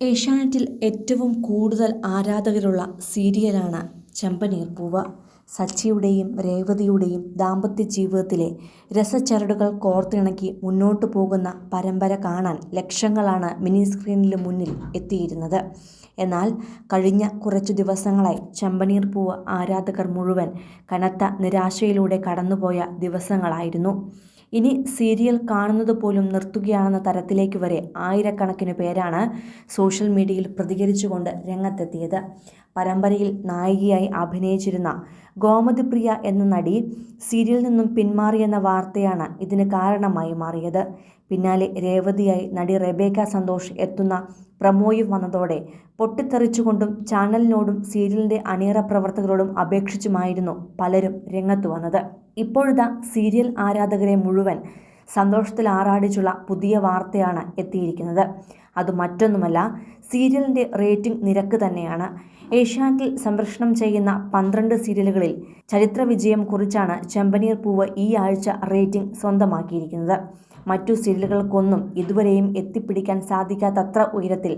ഏഷ്യാനെറ്റിൽ ഏറ്റവും കൂടുതൽ ആരാധകരുള്ള സീരിയലാണ് ചെമ്പനീർ പൂവ്. സച്ചിയുടെയും രേവതിയുടെയും ദാമ്പത്യ ജീവിതത്തിലെ രസച്ചരടുകൾ കോർത്തിണക്കി മുന്നോട്ടു പോകുന്ന പരമ്പര കാണാൻ ലക്ഷങ്ങളാണ് മിനി സ്ക്രീനിന് മുന്നിൽ എത്തിയിരുന്നത്. എന്നാൽ കഴിഞ്ഞ കുറച്ചു ദിവസങ്ങളായി ചെമ്പനീർ പൂവ് ആരാധകർ മുഴുവൻ കനത്ത നിരാശയിലൂടെ കടന്നുപോയ ദിവസങ്ങളായിരുന്നു. ഇനി സീരിയൽ കാണുന്നത് പോലും നിർത്തുകയാണെന്ന തരത്തിലേക്ക് വരെ ആയിരക്കണക്കിന് പേരാണ് സോഷ്യൽ മീഡിയയിൽ പ്രതികരിച്ചുകൊണ്ട് രംഗത്തെത്തിയത്. പരമ്പരയിൽ നായികയായി അഭിനയിച്ചിരുന്ന ഗോമതി പ്രിയ എന്ന നടി സീരിയലിൽ നിന്നും പിന്മാറിയെന്ന വാർത്തയാണ് ഇതിന് കാരണമായി മാറിയത്. പിന്നാലെ രേവതിയായി നടി റെബേക്ക സന്തോഷ് എത്തുന്ന പ്രമോയും വന്നതോടെ പൊട്ടിത്തെറിച്ചുകൊണ്ടും ചാനലിനോടും സീരിയലിന്റെ അണിയറ പ്രവർത്തകരോടും അപേക്ഷിച്ചുമായിരുന്നു പലരും രംഗത്ത് വന്നത്. ഇപ്പോഴത്തെ സീരിയൽ ആരാധകരെ മുഴുവൻ സന്തോഷത്തിൽ ആറാടിച്ചുള്ള പുതിയ വാർത്തയാണ് എത്തിയിരിക്കുന്നത്. അത് മറ്റൊന്നുമല്ല സീരിയലിന്റെ റേറ്റിംഗ് നിരക്ക് തന്നെയാണ്. ഏഷ്യാനെറ്റിൽ സംപ്രേഷണം ചെയ്യുന്ന പന്ത്രണ്ട് സീരിയലുകളിൽ ചരിത്ര വിജയം കുറിച്ചാണ് ചെമ്പനീർ പൂവ് ഈ ആഴ്ച റേറ്റിംഗ് സ്വന്തമാക്കിയിരിക്കുന്നത്. മറ്റു സീരിയലുകൾക്കൊന്നും ഇതുവരെയും എത്തിപ്പിടിക്കാൻ സാധിക്കാത്തത്ര ഉയരത്തിൽ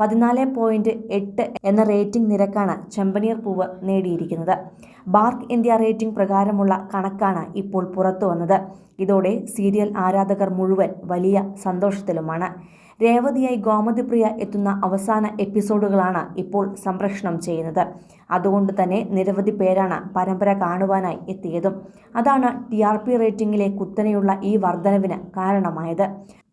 പതിനാല് പോയിന്റ് എട്ട് എന്ന റേറ്റിംഗ് നിരക്കാണ് ചെമ്പനീർ പൂവ് നേടിയിരിക്കുന്നത്. ബാർക്ക് ഇന്ത്യ റേറ്റിംഗ് പ്രകാരമുള്ള കണക്കാണ് ഇപ്പോൾ പുറത്തു വന്നത് ഇതോടെ സീരിയൽ ആരാധകർ മുഴുവൻ വലിയ സന്തോഷത്തിലുമാണ്. രേവതിയായി ഗോമതിപ്രിയ എത്തുന്ന അവസാന എപ്പിസോഡുകളാണ് ഇപ്പോൾ സംപ്രേഷണം ചെയ്യുന്നത്. അതുകൊണ്ട് തന്നെ നിരവധി പേരാണ് പരമ്പര കാണുവാനായി എത്തിയതും. അതാണ് ടി ആർ പി റേറ്റിംഗിലെ കുത്തനെയുള്ള ഈ വർധനവിന് കാരണമായത്.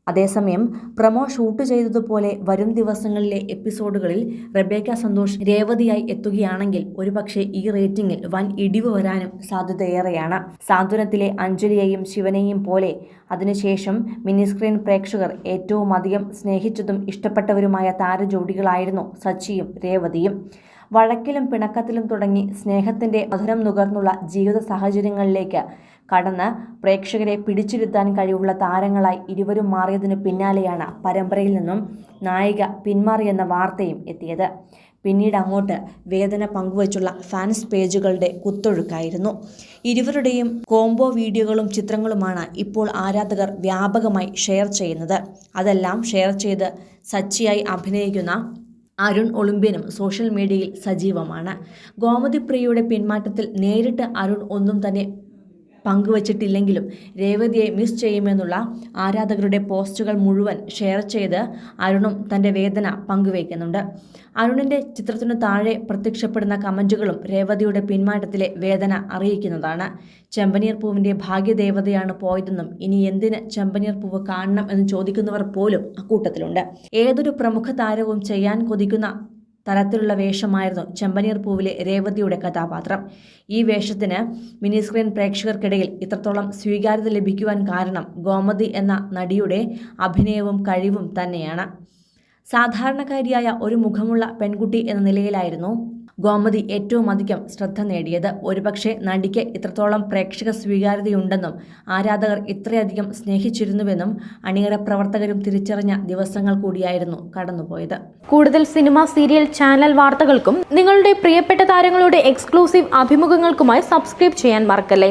അതേസമയം പ്രമോ ഷൂട്ട് ചെയ്തതുപോലെ വരും ദിവസങ്ങളിലെ എപ്പിസോഡുകളിൽ റബേക്ക സന്തോഷ് രേവതിയായി എത്തുകയാണെങ്കിൽ ഒരുപക്ഷെ ഈ റേറ്റിംഗിൽ വൻ ഇടിവ് വരാനും സാധ്യതയേറെയാണ്. സാന്ത്വനത്തിലെ അഞ്ജലിയെയും ശിവനെയും പോലെ അതിനുശേഷം മിനിസ്ക്രീൻ പ്രേക്ഷകർ ഏറ്റവും അധികം സ്നേഹിച്ചതും ഇഷ്ടപ്പെട്ടവരുമായ താരജോഡികളായിരുന്നു സച്ചിയും രേവതിയും. വഴക്കിലും പിണക്കത്തിലും തുടങ്ങി സ്നേഹത്തിന്റെ മധുരം നുകർന്നുള്ള ജീവിത സാഹചര്യങ്ങളിലേക്ക് കടന്ന് പ്രേക്ഷകരെ പിടിച്ചിരുത്താൻ കഴിവുള്ള താരങ്ങളായി ഇരുവരും മാറിയതിനു പിന്നാലെയാണ് പരമ്പരയിൽ നിന്നും നായിക പിന്മാറിയെന്ന വാർത്തയും എത്തിയത്. പിന്നീട് അങ്ങോട്ട് വേദന പങ്കുവച്ചുള്ള ഫാൻസ് പേജുകളുടെ കുത്തൊഴുക്കായിരുന്നു. ഇരുവരുടെയും കോംബോ വീഡിയോകളും ചിത്രങ്ങളുമാണ് ഇപ്പോൾ ആരാധകർ വ്യാപകമായി ഷെയർ ചെയ്യുന്നത്. അതെല്ലാം ഷെയർ ചെയ്ത് സച്ചിയായി അഭിനയിക്കുന്ന അരുൺ ഒളിമ്പ്യനും സോഷ്യൽ മീഡിയയിൽ സജീവമാണ്. ഗോമതി പ്രിയയുടെ പിന്മാറ്റത്തിൽ നേരിട്ട് അരുൺ ഒന്നും തന്നെ പങ്കുവച്ചിട്ടില്ലെങ്കിലും രേവതിയെ മിസ് ചെയ്യുമെന്നുള്ള ആരാധകരുടെ പോസ്റ്റുകൾ മുഴുവൻ ഷെയർ ചെയ്ത് അരുണും തന്റെ വേദന പങ്കുവയ്ക്കുന്നുണ്ട്. അരുണിന്റെ ചിത്രത്തിനു താഴെ പ്രത്യക്ഷപ്പെടുന്ന കമന്റുകളും രേവതിയുടെ പിന്മാറ്റത്തിലെ വേദന അറിയിക്കുന്നതാണ്. ചെമ്പനീർ പൂവിന്റെ ഭാഗ്യദേവതയാണ് പോയതെന്നും ഇനി എന്തിന് ചെമ്പനീർ പൂവ് കാണണം എന്ന് ചോദിക്കുന്നവർ പോലും അക്കൂട്ടത്തിലുണ്ട്. ഏതൊരു പ്രമുഖ താരവും ചെയ്യാൻ കൊതിക്കുന്ന തരത്തിലുള്ള വേഷമായിരുന്നു ചെമ്പനീർ പൂവിലെ രേവതിയുടെ കഥാപാത്രം. ഈ വേഷത്തിന് മിനി സ്ക്രീൻ പ്രേക്ഷകർക്കിടയിൽ ഇത്രത്തോളം സ്വീകാര്യത ലഭിക്കുവാൻ കാരണം ഗോമതി എന്ന നടിയുടെ അഭിനയവും കഴിവും തന്നെയാണ്. സാധാരണക്കാരിയായ ഒരു മുഖമുള്ള പെൺകുട്ടി എന്ന നിലയിലായിരുന്നു ഗോമതി ഏറ്റവും അധികം ശ്രദ്ധ നേടിയത്. ഒരുപക്ഷെ നടിക്ക് ഇത്രത്തോളം പ്രേക്ഷക സ്വീകാര്യതയുണ്ടെന്നും ആരാധകർ ഇത്രയധികം സ്നേഹിച്ചിരുന്നുവെന്നും അണിയറ പ്രവർത്തകരും തിരിച്ചറിഞ്ഞ ദിവസങ്ങൾ കൂടിയായിരുന്നു കടന്നുപോയത്. കൂടുതൽ സിനിമ സീരിയൽ ചാനൽ വാർത്തകൾക്കും നിങ്ങളുടെ പ്രിയപ്പെട്ട താരങ്ങളുടെ എക്സ്ക്ലൂസീവ് അഭിമുഖങ്ങൾക്കുമായി സബ്സ്ക്രൈബ് ചെയ്യാൻ മറക്കല്ലേ?